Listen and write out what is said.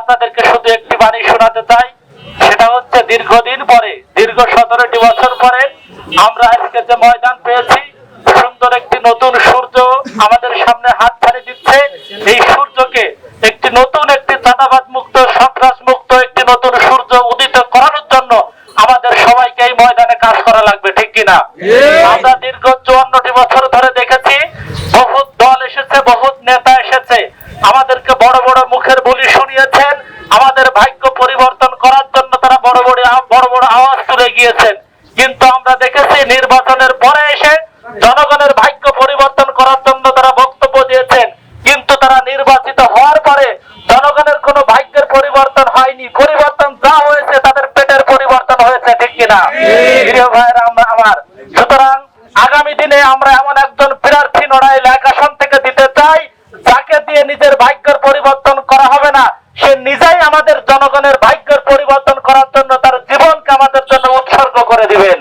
আপনাদেরকে শুধু একটি বাণী শোনাতে চাই সেটা হচ্ছে দীর্ঘদিন পরে দীর্ঘ সতেরোটি বছর পরে আমরা আজকে যে ময়দান পেয়েছি সুন্দর একটি নতুন সূর্য আমাদের সামনে হাত ছাড়ি দিচ্ছে। এই সূর্যকে একটি নতুন একটি চাঁদাবাদ মুক্ত সন্ত্রাস মুক্ত একটি নতুন সূর্য উদিত করানোর জন্য আমাদের সবাইকে এই ময়দানে কাজ করা লাগবে ঠিক কিনা? আমরা দীর্ঘ চুয়ান্নটি বছর ধরে দেখেছি বহুত দল এসেছে বহুত নেতা এসেছে। আমাদেরকে বড় বড় মুখের বলি আমাদের ভাগ্য পরিবর্তন করার জন্য তারা বড় বড় বড় বড় আওয়াজ তুলে গিয়েছেন। কিন্তু আমরা দেখেছি নির্বাচনের পরে এসে জনগণের ভাগ্য পরিবর্তন করার জন্য তারা বক্তব্য দিয়েছেন। কিন্তু তারা নির্বাচিত হওয়ার পরে জনগণের কোনো ভাগ্যের পরিবর্তন হয়নি। পরিবর্তন যা হয়েছে তাদের পেটের পরিবর্তন হয়েছে, ঠিক কিনা? আমরা আমার। সুতরাং আগামী দিনে আমরা এমন একজন প্রার্থী নড়াইল এক থেকে দিতে চাই, যাকে দিয়ে নিজের ভাগ্যের পরিবর্তন নিজেই আমাদের জনগণের ভাগ্যের পরিবর্তন করার জন্য তার জীবনকে আমাদের জন্য উৎসর্গ করে দিবেন।